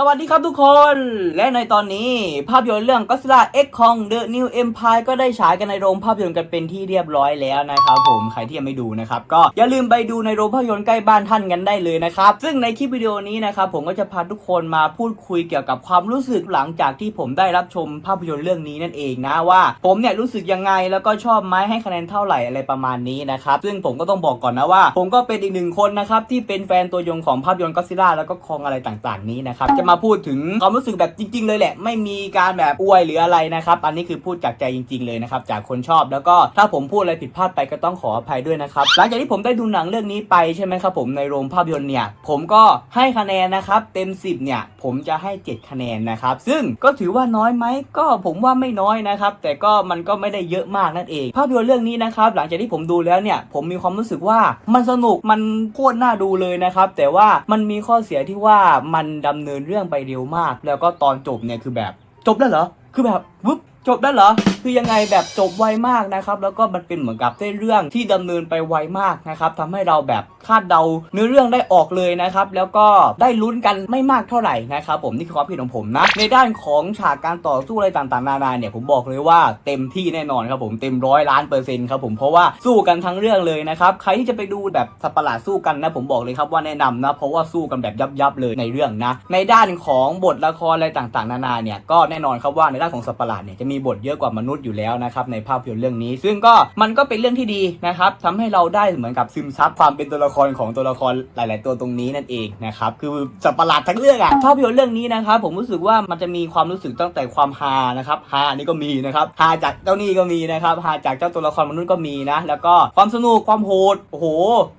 สวัสดีครับทุกคน และในตอนนี้ภาพยนตร์เรื่อง Godzilla X Kong The New Empire ก็ได้ฉายกันในโรงภาพยนตร์กันเป็นที่เรียบร้อยแล้วนะครับผมใครที่ยังไม่ดูนะครับ ก็อย่าลืมไปดูในโรงภาพยนตร์ใกล้บ้านท่านกันได้เลยนะครับ ซึ่งในคลิปวิดีโอนี้นะครับผมก็จะพาทุกคนมาพูดคุยเกี่ยวกับความรู้สึกหลังจากที่ผมได้รับชมภาพยนตร์เรื่องนี้นั่นเองนะว่า ผมเนี่ยรู้สึกยังไงแล้วก็ชอบไหมให้คะแนนเท่าไหร่อะไรประมาณนี้นะครับซึ่งผมก็ต้องบอกก่อนนะว่า ผมก็เป็นอีกหนึ่งคนนะครับที่เป็นแฟนตัวยงของภาพยนตร์ก็ซิล่าแล้วก็คองอะไรต่าง ๆนี้นะครับจะมาพูดถึงความรู้สึกแบบจริง ๆ เลยแหละ ไม่มีการแบบอวยหรืออะไรนะครับอันนี้คือพูดจากใจจริง ๆ เลยนะครับจากคนชอบแล้วก็ถ้าผมพูดอะไรผิดพลาดไปก็ต้องขออภัยด้วยนะครับหลังจากที่ผมได้ดูหนังเรื่องนี้ไปใช่ไหมครับผมในโรงภาพยนตร์เนี่ยผมก็ให้คะแนนนะครับเต็ม 10เนี่ยผมจะให้ 7 คะแนนนะครับซึ่งก็ถือว่าน้อยไหมก็ผมว่าไม่น้อยนะครับแต่ก็มันก็ไม่ได้เยอะมากนั่นเอง ภาพยนตร์เรื่องนี้นะครับหลังจากที่ผมดูแล้วเนี่ยผมมีความรู้สึกว่ามันสนุกมันโคตรน่าดูเลยนะครับแต่ว่ามันมีข้อเสียที่ว่ามันดำเนินเรื่องื่องไปเร็วมาก แล้วก็ตอนจบเนี่ยคือแบบจบแล้วเหรอ คือแบบวึบ จบแล้วเหรอ คือยังไงแบบจบไวมากนะครับ แล้วก็มันเป็นเหมือนกับเส้นเรื่องที่ดำเนินไปไวมากนะครับทำให้เราแบบคาดเดาเนื้อเรื่องได้ออกเลยนะครับ แล้วก็ได้ลุ้นกันไม่มากเท่าไหร่นะครับผมนี่คือความผิดของผมนะ ในด้านของฉากการต่อสู้อะไรต่างๆนานาเนี่ยผมบอกเลยว่าเต็มที่แน่นอนครับผมเต็มร้อยล้านเปอร์เซ็นต์ครับผมเพราะว่าสู้กันทั้งเรื่องเลยนะครับใครที่จะไปดูแบบสัปหลาดสู้กันนะผมบอกเลยครับว่าแนะนำนะเพราะว่าสู้กันแบบยับๆเลยในเรื่องนะ ในด้านของบทละครอะไรต่างๆ นานาเนี่ยก็แน่นอนครับว่าในด้านของสัปหลาดเนี่ยจะมีบทเยอะกว่ามนุษย์อยู่แล้วนะครับในภาพยนตร์เรื่องนี้ ซึ่งก็มันก็เป็นเรื่องที่ดีนะครับทำให้เราได้เหมือนกับซึมซับความเป็นตัวละครของตัวละครหลาย ๆ ตัวตรงนี้นั่นเองนะครับคือสัตว์ประหลาดทั้งเรื่องอะภาพยนตร์เรื่องนี้นะครับผมรู้สึกว่ามันจะมีความรู้สึกตั้งแต่ความฮานะครับฮานี่ก็มีนะครับฮาจากเจ้าหนี่ก็มีนะครับฮาจากเจ้าตัวละครมนุษย์ก็มีนะแล้วก็ความสนุกความโหดโอ้โห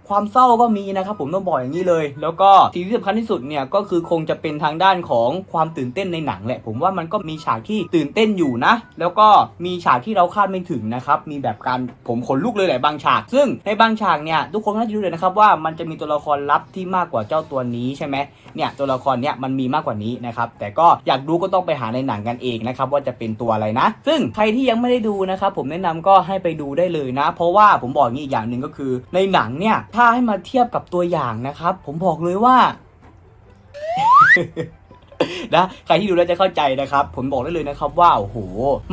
ความเศร้าก็มีนะครับผมต้องบอกอย่างนี้เลย แล้วก็สิ่งที่สำคัญที่สุดเนี่ยก็คือคงจะเป็นทางด้านของความตื่นเต้นในหนังแหละ ผมว่ามันก็มีฉากที่ตื่นเต้นอยู่นะแล้วก็มีฉากที่เราคาดไม่ถึงนะครับ มีแบบการผมขนลุกเลยแหละบางฉาก ซึ่งในบางฉากเนี่ยทุกคนน่าจะรู้เลยนะครับว่ามันจะมีตัวละครลับที่มากกว่าเจ้าตัวนี้ใช่ไหมเนี่ยตัวละครเนี่ยมันมีมากกว่านี้นะครับแต่ก็อยากดูก็ต้องไปหาในหนังกันเองนะครับว่าจะเป็นตัวอะไรนะ ซึ่งใครที่ยังไม่ได้ดูนะครับผมแนะนำก็ให้ไปดูได้เลยนะ เพราะว่าผมบอกอย่างนี้อีกอย่างหนึ่งก็คือ ในหนังเนี่ยถ้าให้มาเทียบกับตัวอย่างนะครับผมบอกเลยว่า นะใครที่ดูแล้วจะเข้าใจนะครับ ผมบอกได้เลยนะครับว่าโอ้โห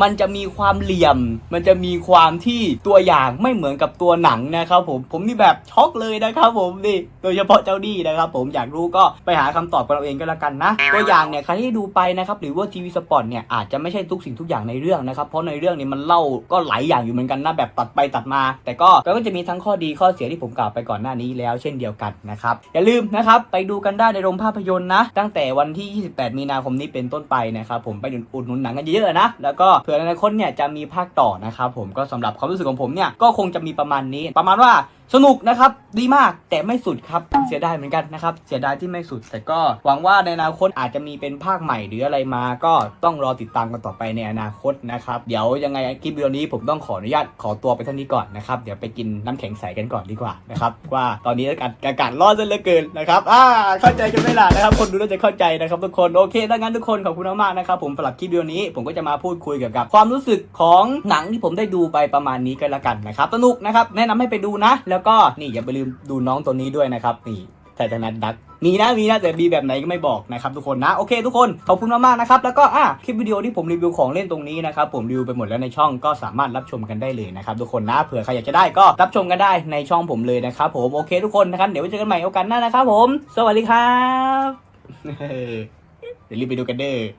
มันจะมีความเหลี่ยม มันจะมีความที่ตัวอย่างไม่เหมือนกับตัวหนังนะครับผมผมนี่แบบช็อกเลยนะครับ ผมนี่โดยเฉพาะเจ้าดีนะครับ ผมอยากรู้ก็ไปหาคำตอบกันเอาเองก็แล้วกันนะ ตัวอย่างเนี่ยใครที่ดูไปนะครับหรือว่าทีวีสปอร์ตเนี่ยอาจจะไม่ใช่ทุกสิ่งทุกอย่างในเรื่องนะครับเพราะในเรื่องนี้มันเล่าก็หลายอย่างอยู่เหมือนกันนะแบบตัดไปตัดมา แต่ก็ก็จะมีทั้งข้อดีข้อเสียที่ผมกล่าวไปก่อนหน้านี้แล้ว เช่นเดียวกันนะครับอย่าลืมนะครับไปดูกันได้ในโรงภาพยนตร์นะ ตั้งแต่วันที่ 28 มีนาคมนี้เป็นต้นไปนะครับผมไปอุดหนุนหนังกันเยอะๆนะ แล้วก็เผื่อในอนาคตเนี่ยจะมีภาคต่อนะครับผมก็สำหรับความรู้สึกของผมเนี่ยก็คงจะมีประมาณนี้ ประมาณว่าสนุกนะครับ ดีมากแต่ไม่สุดครับ เสียดายเหมือนกันนะครับ เสียดายที่ไม่สุด แต่ก็หวังว่าในอนาคตอาจจะมีเป็นภาคใหม่หรืออะไรมา ก็ต้องรอติดตามกันต่อไปในอนาคตนะครับ เดี๋ยวยังไงคลิปวิดีโอนี้ผมต้องขออนุญาตขอตัวไปเท่านี้ก่อนนะครับ เดี๋ยวไปกินน้ำแข็งใสกันก่อนดีกว่านะครับ ว่าตอนนี้อากาศอากาศร้อนซะเหลือเกินนะครับอ่าเข้าใจกันไหมล่ะนะครับ คนดูน่าจะเข้าใจนะครับทุกคนโอเคถ้างั้นทุกคนขอบคุณมากๆนะครับผมสำหรับคลิปวิดีโอนี้ผมก็จะมาพูดคุยเกี่ยวกับความรู้สึกของหนังที่ผมได้ดูไปประมาณนี้กันละกันนะครับสนุกนะครับแนะนำให้ไปดูนะ แล้วก็นี่อย่าไปลืมดูน้องตัวนี้ด้วยนะครับนี่ไททานัทดักมีนะมีนะแต่มีแบบไหนก็ไม่บอกนะครับทุกคนนะโอเคทุกคนขอบคุณมากๆนะครับแล้วก็อะคลิปวิดีโอที่ผมรีวิวของเล่นตรงนี้นะครับผมรีวิวไปหมดแล้วในช่องก็สามารถรับชมกันได้เลยนะครับทุกคนนะเผื่อใครอยากจะได้ก็รับชมกันได้ในช่องผมเลยนะครับผมโอเคทุกคนนะครับเดี๋ยวไว้เจอกันใหม่โอกาสหน้านะครับผม สวัสดีครับเดี๋ยวรีบไปดูกันเด้อ